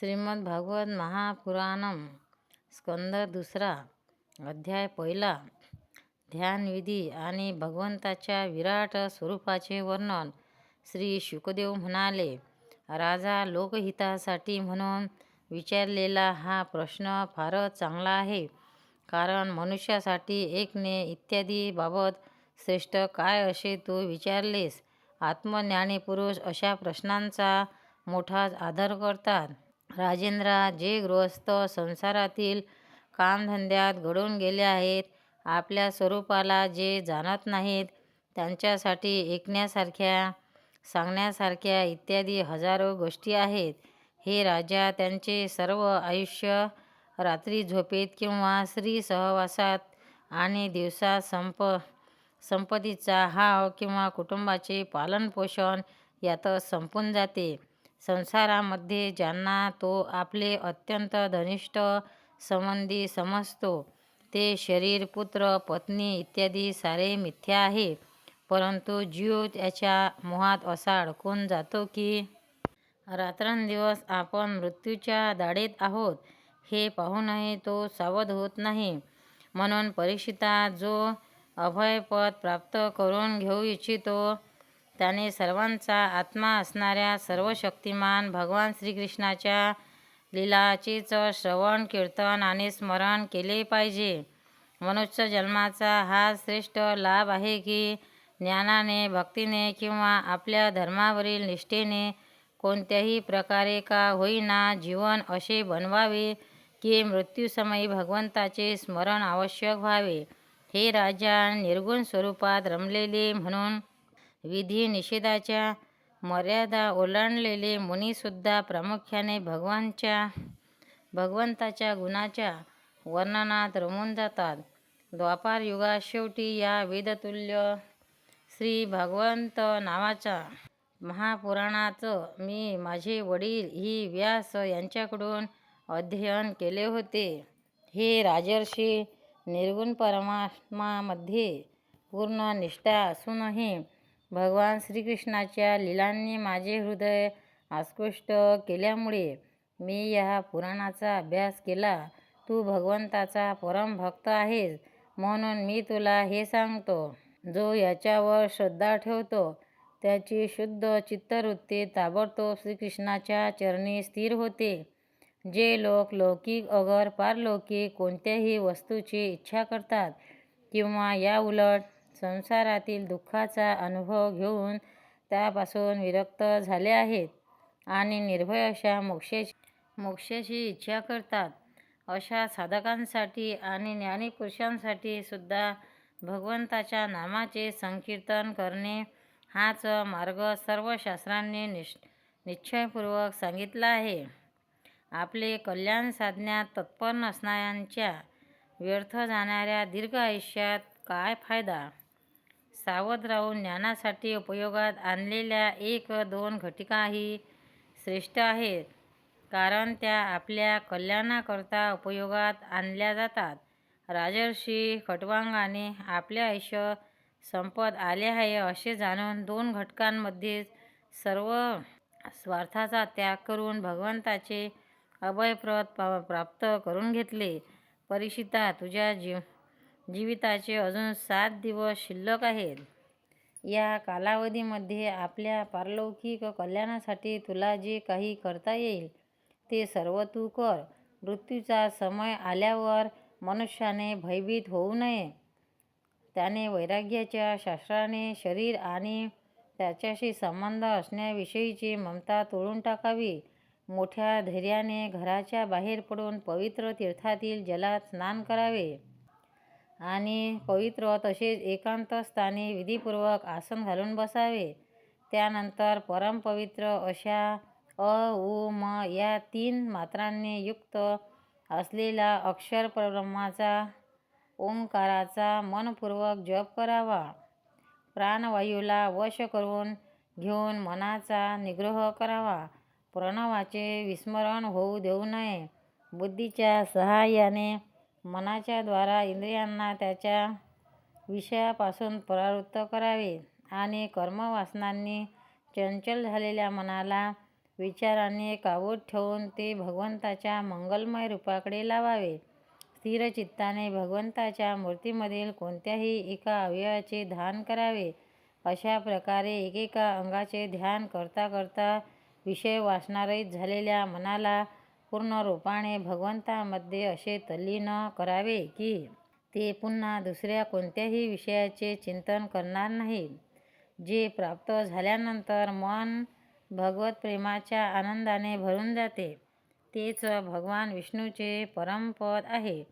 श्रीमद भागवत महापुराणम स्कंद दुसरा अध्याय पहिला. ध्यानविधी आणि भगवंताच्या विराट स्वरूपाचे वर्णन. श्री शुकदेव म्हणाले राजा लोकहितासाठी म्हणून विचारलेला हा प्रश्न फारच चांगला आहे. कारण मनुष्यासाठी एकने इत्यादी बाबत श्रेष्ठ काय असे तू विचारलेस? आत्मज्ञानी पुरुष अशा प्रश्नांचा मोठाच आदर करतात. राजेंद्रा जे गृहस्थ संसारातील कामधंद्यात घडून गेले आहेत आपल्या स्वरूपाला जे जाणत नाहीत त्यांच्यासाठी ऐकण्यासारख्या सांगण्यासारख्या इत्यादी हजारो गोष्टी आहेत. हे राजा त्यांचे सर्व आयुष्य रात्री झोपेत किंवा स्त्री सहवासात आणि दिवसा संप संपत्तीचा हाव किंवा कुटुंबाचे पालनपोषण यातच संपून जाते. संसारामध्ये ज्यांना तो आपले अत्यंत घनिष्ठ संबंधी समजतो ते शरीर पुत्र पत्नी इत्यादी सारे मिथ्या आहे. परंतु जीव त्याच्या मोहात असा अडकून जातो की रात्रंदिवस आपण मृत्यूच्या दाढेत आहोत हे पाहूनही तो सावध होत नाही. म्हणून परीक्षिता जो अभयपद प्राप्त करून घेऊ इच्छितो त्याने सर्वांचा आत्मा असणाऱ्या सर्वशक्तिमान भगवान श्रीकृष्णाच्या लीलाचेच श्रवण कीर्तन आणि स्मरण केले पाहिजे. मनुष्य जन्माचा हा श्रेष्ठ लाभ आहे की ज्ञानाने भक्तीने किंवा आपल्या धर्मावरील निष्ठेने कोणत्याही प्रकारे का होईना जीवन असे बनवावे की मृत्यूसमयी भगवंताचे स्मरण आवश्यक व्हावे. हे राजा निर्गुण स्वरूपात रमलेले म्हणून विधी निषेधाच्या मर्यादा ओलांडलेले मुनीसुद्धा प्रामुख्याने भगवानच्या भगवंताच्या गुणाच्या वर्णनात रमून जातात. द्वापार युगात शेवटी या वेदतुल्य श्री भागवंत नावाच्या महापुराणाचं मी माझे वडील ही व्यास यांच्याकडून अध्ययन केले होते. हे राजर्षी निर्गुण परमात्मामध्ये पूर्ण निष्ठा असूनही भगवान श्रीकृष्णाच्या लीलांनी माझे हृदय आस्कृष्ट केल्यामुळे मी या पुराणाचा अभ्यास केला. तू भगवंताचा परम भक्त आहेस म्हणून मी तुला हे सांगतो. जो याच्यावर श्रद्धा ठेवतो त्याची शुद्ध चित्तवृत्ती ताबडतोब श्रीकृष्णाच्या चरणी स्थिर होते. जे लोक लौकिक अगर पारलौकिक कोणत्याही वस्तूची इच्छा करतात किंवा या उलट संसारातील दुःखाचा अनुभव घेऊन त्यापासून विरक्त झाले आहेत आणि निर्भय अशा मोक्षाची मोक्षाची इच्छा करतात. अशा साधकांसाठी आणि ज्ञानीपुरुषांसाठी सुद्धा भगवंताच्या नामाचे संकीर्तन करणे हाच मार्ग सर्व शास्त्रांनी निश निश्चयपूर्वक सांगितला आहे. आपले कल्याण साधण्यात तत्पर नसणाऱ्यांच्या व्यर्थ जाणाऱ्या दीर्घ आयुष्यात काय फायदा? सावध राहून ज्ञानासाठी उपयोगात आणलेल्या एक दोन घटिकाही श्रेष्ठ आहेत. कारण त्या आपल्या कल्याणाकरता उपयोगात आणल्या जातात. राजर्षी खटवांगाने आपले आयुष्य संपत आले आहे असे जाणून दोन घटकांमध्ये सर्व स्वार्थाचा त्याग करून भगवंताचे अभयप्रत प्राप्त करून घेतले. परिषिता तुझ्या जीव जीविताचे अजून सात दिवस शिल्लक आहेत. या कालावधीमध्ये आपल्या पारलौकिक कल्याणासाठी तुला जे काही करता येईल ते सर्व तू कर. मृत्यूचा समय आल्यावर मनुष्याने भयभीत होऊ नये. त्याने वैराग्याच्या शास्त्राने शरीर आणि त्याच्याशी संबंध असण्याविषयीची ममता तोडून टाकावी. मोठ्या धैर्याने घराच्या बाहेर पडून पवित्र तीर्थातील जलात स्नान करावे. आणि पवित्र तसेच एकांत स्थानी विधीपूर्वक आसन घालून बसावे. त्यानंतर परमपवित्र अशा अ उ म या तीन मात्रांनी युक्त असलेला अक्षर परब्रह्माचा ओंकाराचा मनपूर्वक जप करावा. प्राणवायूला वश करून घेऊन मनाचा निग्रह करावा. प्रणवाचे विस्मरण होऊ देऊ नये. बुद्धीच्या सहाय्याने मनाच्या द्वारा इंद्रियांना त्याच्या विषयापासून परावृत्त करावे आणि कर्मवासनांनी चंचल झालेल्या मनाला विचाराने काबूत ठेवून ते भगवंताच्या मंगलमय रूपाकडे लावावे. स्थिरचित्ताने भगवंताच्या मूर्तीमधील कोणत्याही एका अवयवाचे ध्यान करावे. अशा प्रकारे एकेका अंगाचे ध्यान करता करता विषय वासनारहित झालेल्या मनाला पूर्ण रूपाने भगवंतामध्ये असे तल्लीन करावे की ते पुन्हा दुसऱ्या कोणत्याही विषयाचे चिंतन करणार नाही. जे प्राप्त झाल्यानंतर मन भगवत प्रेमाच्या आनंदाने भरून जाते तेच भगवान विष्णूचे परमपद आहे.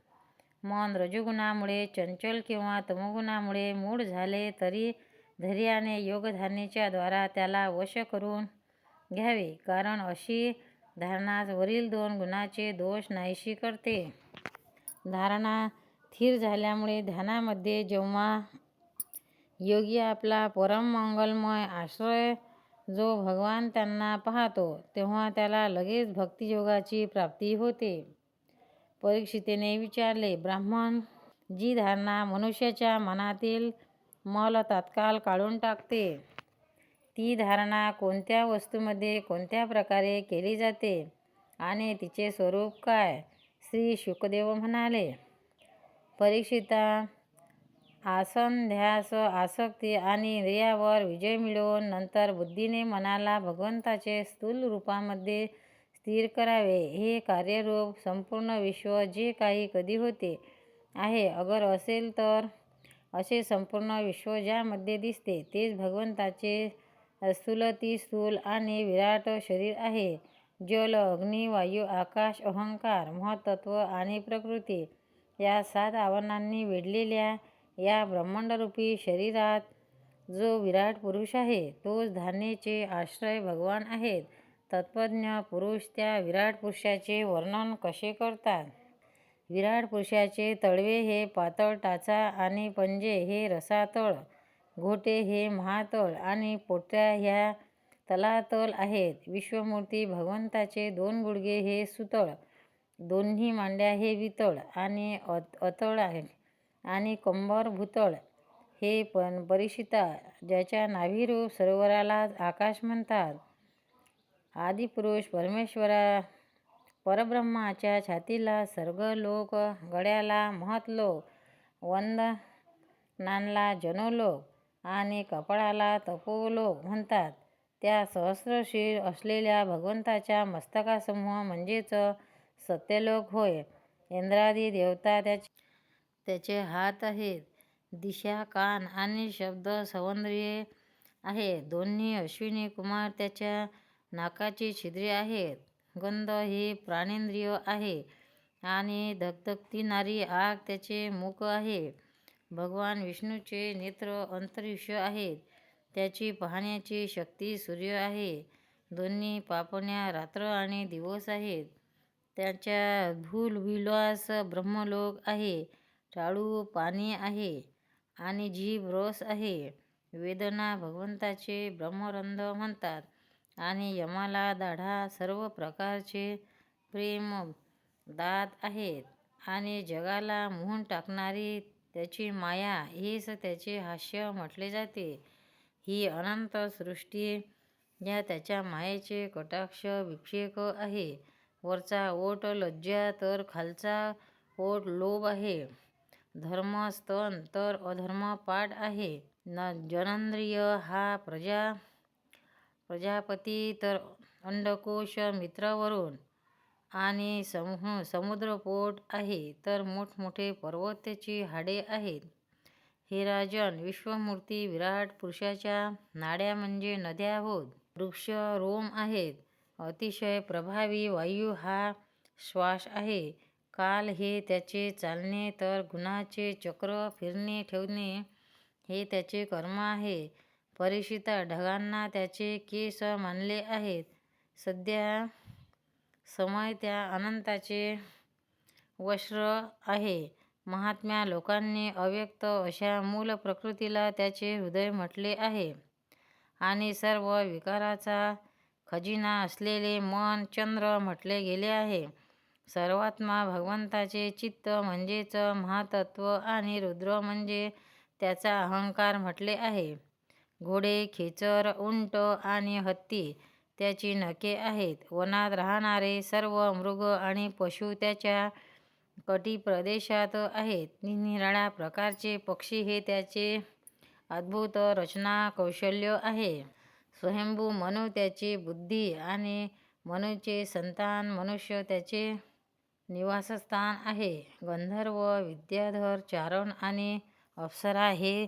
मन रजोगुणामुळे चंचल किंवा तमोगुणामुळे मूढ झाले तरी धैर्याने योगधारणेच्या द्वारा त्याला वश करून घ्यावे. कारण अशी धारणास वरील दोन गुणाचे दोष नाहीशी करते. धारणा स्थिर झाल्यामुळे ध्यानामध्ये जेव्हा योगी आपला परम मंगलमय आश्रय जो भगवान त्यांना पाहतो तेव्हा त्याला लगेच भक्तियोगाची प्राप्ती होते. परीक्षितेने विचारले ब्राह्मण जी धारणा मनुष्याच्या मनातील मल तात्काळ काढून टाकते ती धारणा कोणत्या वस्तूमध्ये कोणत्या प्रकारे केली जाते आणि तिचे स्वरूप काय? श्री शुकदेव म्हणाले परीक्षिता आसन ध्यास आसक्ती आणि इंद्रियावर विजय मिळवून नंतर बुद्धीने मनाला भगवंताचे स्थूल रूपामध्ये स्थिर करावे. हे कार्यरूप संपूर्ण विश्व जे काही कधी होते आहे अगर असेल तर असे संपूर्ण विश्व ज्यामध्ये दिसते तेच भगवंताचे स्थूलतिस्थूल आणि विराट शरीर आहे. जल अग्नी वायू आकाश अहंकार महत्त्व आणि प्रकृती या सात आव्हानांनी वेढलेल्या या ब्रह्मांडरूपी शरीरात जो विराट पुरुष आहे तोच धारणेचे आश्रय भगवान आहेत. तत्त्वज्ञ पुरुष त्या विराट पुरुषाचे वर्णन कसे करतात? विराट पुरुषाचे तळवे हे पातळ टाचा आणि पंजे हे रसातळ. घोटे हे महातळ आणि पोटऱ्या ह्या तलातल आहेत. विश्वमूर्ती भगवंताचे दोन गुडघे हे सुतळ दोन्ही मांड्या हे वितळ आणि अतळ आहेत आणि कंबर भूतळ. हे पण परिषिता ज्याच्या नाभिरूप सरोवराला आकाश म्हणतात. आदिपुरुष परमेश्वरा परब्रह्माच्या छातीला सर्ग लोक गळ्याला महतलोक वंदनांना जनोलोक आणि कपाळाला तपोलोक म्हणतात. त्या सहस्रशीर असलेल्या भगवंताच्या मस्तकासमूह म्हणजेच सत्यलोक होय. इंद्रादी देवता त्याचे त्याचे हात आहेत. दिशा कान आणि शब्द सौंदर्ये आहे. दोन्ही अश्विनी कुमार त्याच्या नाकाची छिद्रे आहेत. गंध हे प्राणेंद्रिय आहे. आणि धगधगतीनारी आग त्याचे मुख आहे. भगवान विष्णूचे नेत्र अंतरिक्ष आहेत. त्याची पाहण्याची शक्ती सूर्य आहे. दोन्ही पापण्या रात्र आणि दिवस आहेत. त्याच्या भूलविलास ब्रह्मलोक आहे. टाळू पाणी आहे आणि जीभ रस आहे. वेदना भगवंताचे ब्रह्मरंध म्हणतात आणि यमाला दाढा सर्व प्रकारचे प्रेम दात आहेत. आणि जगाला मोहून टाकणारी त्याची माया हेच त्याचे हास्य म्हटले जाते. ही अनंत सृष्टी या त्याच्या मायेचे कटाक्ष विक्षेक आहे. वरचा ओट लज्जा तर खालचा ओट लोभ आहे. धर्म स्तन तर अधर्म पाठ आहे. न जनंद्रिय हा प्रजा प्रजापती तर अंडकोश मित्रावरून आणि समूह समुद्रपोट आहे तर मोठमोठे पर्वत त्याची हाडे आहेत. हे राजन विश्वमूर्ती विराट पुरुषाच्या नाड्या म्हणजे नद्या होत. वृक्ष रोम आहेत. अतिशय प्रभावी वायू हा श्वास आहे. काल हे त्याचे चालणे तर गुणाचे चक्र फिरणे ठेवणे हे त्याचे कर्म आहे. परीक्षिता ढगांना त्याचे केस मानले आहेत. सध्या समय त्या अनंताचे वस्त्र आहे. महात्म्या लोकांनी अव्यक्त अशा मूल प्रकृतीला त्याचे हृदय म्हटले आहे. आणि सर्व विकाराचा खजिना असलेले मन चंद्र म्हटले गेले आहे. सर्वात्मा भगवंताचे चित्त म्हणजेच महातत्व आणि रुद्र म्हणजे त्याचा अहंकार म्हटले आहे. घोडे खेचर उंट आणि हत्ती त्याची नखे आहेत. वनात राहणारे सर्व मृग आणि पशु त्याच्या कटी प्रदेशात आहेत. निरनिराळ्या प्रकारचे पक्षी हे त्याचे अद्भुत रचना कौशल्य आहे. स्वयंभू मनू त्याची बुद्धी आणि मनूचे संतान मनुष्य त्याचे निवासस्थान आहे. गंधर्व विद्याधर चारण आणि अप्सरा हे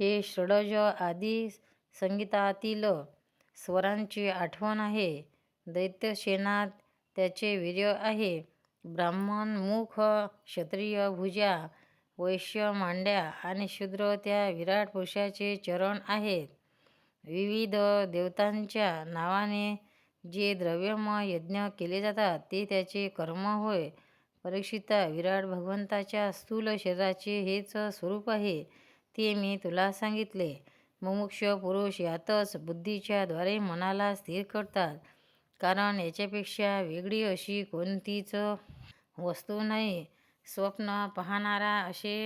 हे षडज आदी संगीतातील स्वरांची आठवण आहे. दैत्यसेनात त्याचे वीर्य आहे. ब्राह्मण मुख क्षत्रिय भुजा वैश्य मांड्या आणि शूद्र त्या विराट पुरुषाचे चरण आहेत. विविध देवतांच्या नावाने जे द्रव्यमय यज्ञ केले जातात ते त्याचे कर्म होय. परीक्षिता विराट भगवंताच्या स्थूल शरीराचे हेच स्वरूप आहे ते मी तुला सांगितले. मुमुक्ष पुरुष यातच बुद्धीच्या द्वारे मनाला स्थिर करतात. कारण याच्यापेक्षा वेगळी अशी कोणतीच वस्तू नाही. स्वप्न पाहणारा असे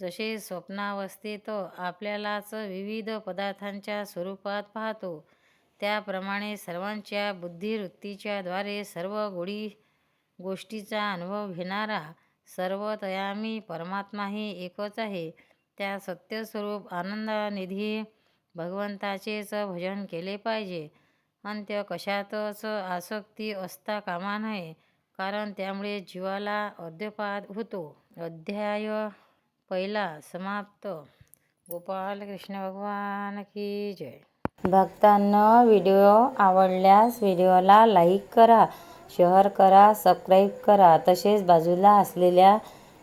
जसे स्वप्नावस्थेत आपल्यालाच विविध पदार्थांच्या स्वरूपात पाहतो. त्याप्रमाणे सर्वांच्या बुद्धिवृत्तीच्या द्वारे सर्व गोडी गोष्टीचा अनुभव घेणारा सर्वतयामी परमात्माही एकच आहे. त्या सत्यस्वरूप आनंदनिधी भगवंताचेच भजन केले पाहिजे. अंत्य कशातच आसक्ती असता कामा नये कारण त्यामुळे जीवाला अद्यपाद होतो. अध्याय पहिला समाप्त. गोपाल कृष्ण भगवान की जय. भक्तांना व्हिडिओ आवडल्यास व्हिडिओला लाईक करा शेअर करा सबस्क्राईब करा. तसेच बाजूला असलेल्या